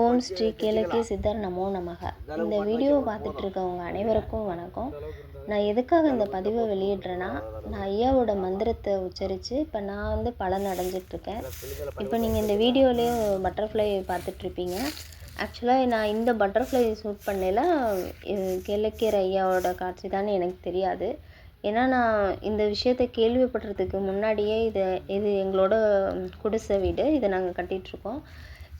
ஓம் ஸ்ரீ கேளக்கே சித்தர் நமோ நமக. இந்த வீடியோவை பார்த்துட்டு இருக்கவங்க அனைவருக்கும் வணக்கம். நான் எதுக்காக இந்த பதிவை வெளியிடுறேன்னா நான் ஐயாவோட மந்திரத்தை உச்சரித்து இப்போ நான் வந்து பலன் அடைஞ்சிட்ருக்கேன். இப்போ நீங்கள் இந்த வீடியோலேயே பட்டர்ஃப்ளை பார்த்துட்ருப்பீங்க. ஆக்சுவலாக நான் இந்த பட்டர்ஃப்ளை ஷூட் பண்ணல கிழக்கீர் ஐயாவோட காட்சி தான் எனக்கு தெரியாது. ஏன்னா நான் இந்த விஷயத்த கேள்விப்படுறதுக்கு முன்னாடியே இது இது எங்களோட குடிசை வீடு இதை நாங்கள் கட்டிகிட்ருக்கோம்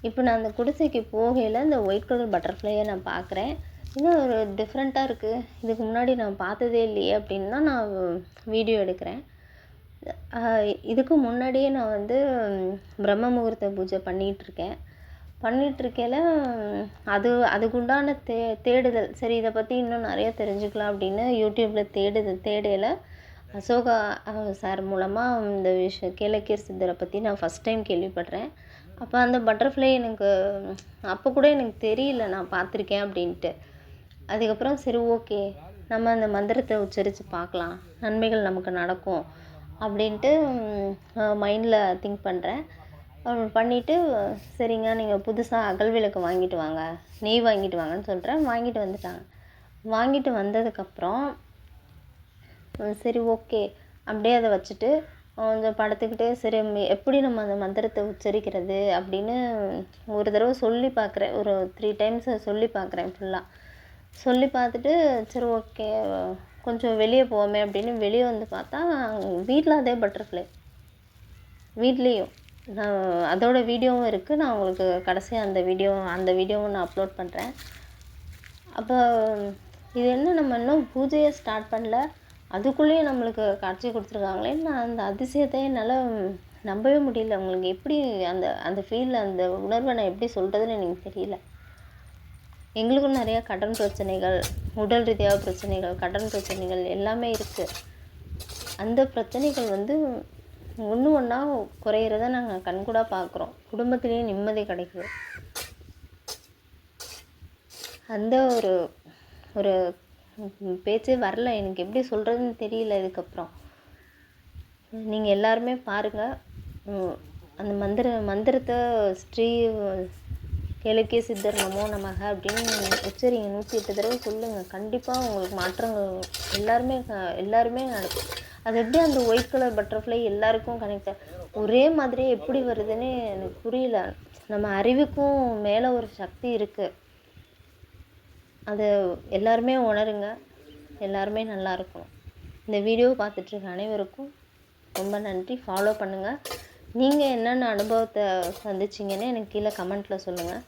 இப்போ நான் அந்த குடிசைக்கு போகையில் இந்த ஒயிட் கலர் பட்டர்ஃப்ளையை நான் பார்க்குறேன் இன்னும் ஒரு டிஃப்ரெண்ட்டாக இருக்குது இதுக்கு முன்னாடி நான் பார்த்ததே இல்லையே அப்படின்னு தான் நான் வீடியோ எடுக்கிறேன். இதுக்கு முன்னாடியே நான் வந்து பிரம்ம முகூர்த்த பூஜை பண்ணிகிட்ருக்கேன் பண்ணிகிட்ருக்கையில் அது அதுக்குண்டான தே தேடுதல். சரி இதை பற்றி இன்னும் நிறைய தெரிஞ்சுக்கலாம் அப்படின்னு யூடியூப்பில் தேடுது தேடையில் அசோகா சார் மூலமாக இந்த விஷயம் கேளக்கீர் சித்தரை பற்றி நான் ஃபஸ்ட் டைம் கேள்விப்படுறேன். அப்போ அந்த பட்டர்ஃப்ளை எனக்கு அப்போ கூட எனக்கு தெரியல நான் பார்த்துருக்கேன் அப்படின்ட்டு. அதுக்கப்புறம் சரி ஓகே நம்ம அந்த மந்திரத்தை உச்சரித்து பார்க்கலாம். நன்மைகள் நமக்கு நடக்கும் அப்படின்ட்டு மைண்டில் திங்க் பண்ணுறேன் பண்ணிவிட்டு சரிங்க நீங்கள் புதுசாக அகல் விளக்கு வாங்கிட்டு வாங்க. நெய் வாங்கிட்டு வாங்கன்னு சொல்கிறேன் வாங்கிட்டு வந்துட்டாங்க. வாங்கிட்டு வந்ததுக்கப்புறம் சரி ஓகே அப்படியே அதை வச்சுட்டு கொஞ்சம் படுத்துக்கிட்டே சரி எப்படி நம்ம அந்த மந்திரத்தை உச்சரிக்கிறது அப்படின்னு ஒரு தடவை சொல்லி பார்க்குறேன். ஒரு த்ரீ டைம்ஸ் சொல்லி பார்க்குறேன் ஃபுல்லாக சொல்லி பார்த்துட்டு சரி ஓகே கொஞ்சம் வெளியே போவோமே அப்படின்னு வெளியே வந்து பார்த்தா வீட்டில் அதே பட்டர்ஃப்ளை வீட்லேயும். நான் அதோட வீடியோவும் இருக்குது நான் உங்களுக்கு கடைசியாக அந்த வீடியோ அந்த வீடியோவும் நான் அப்லோட் பண்ணுறேன் அப்போ இது என்ன நம்ம இன்னும் பூஜையை ஸ்டார்ட் பண்ணல? அதுக்குள்ளேயும் நம்மளுக்கு காட்சி கொடுத்துருக்காங்களே நான் அந்த அதிசயத்தை என்னால் நம்பவே முடியல. உங்களுக்கு எப்படி அந்த அந்த ஃபீல் அந்த உணர்வை நான் எப்படி சொல்கிறதுன்னு எனக்கு தெரியல. எங்களுக்கும் நிறையா கடன் பிரச்சனைகள் உடல் ரீதியாக பிரச்சனைகள் கடன் பிரச்சனைகள் எல்லாமே இருக்குது அந்த பிரச்சனைகள் வந்து ஒன்று ஒன்றா குறையிறத நாங்கள் கண்கூடாக பார்க்குறோம். குடும்பத்துலேயும் நிம்மதி கிடைக்குது. அந்த ஒரு ஒரு பேச்சே வரல. எனக்கு எப்படி சொல்கிறதுன்னு தெரியல இதுக்கப்புறம். நீங்கள் எல்லாருமே பாருங்கள் அந்த மந்திர மந்திரத்தை ஸ்ரீ கிழக்கே சித்தர் நமோ நமக அப்படின்னு உச்சரிங்க. நூற்றி எட்டு தடவை சொல்லுங்கள் கண்டிப்பாக உங்களுக்கு மாற்றங்கள் எல்லாருமே எல்லாருமே நடக்கும். அது எப்படி அந்த ஒயிட் கலர் பட்டர்ஃப்ளை எல்லாருக்கும் கனெக்ட் ஒரே மாதிரியே எப்படி வருதுன்னு எனக்கு புரியல. நம்ம அறிவுக்கும் மேலே ஒரு சக்தி இருக்குது அது எல்லாருமே உணருங்க. எல்லாருமே நல்லா இருக்கணும் இந்த வீடியோ பார்த்துட்ருக்க அனைவருக்கும் ரொம்ப நன்றி. ஃபாலோ பண்ணுங்கள் நீங்கள் என்னென்ன அனுபவத்தை சந்திச்சிங்கன்னு எனக்கு கீழே கமெண்ட்டில் சொல்லுங்கள்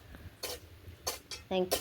தேங்க்யூ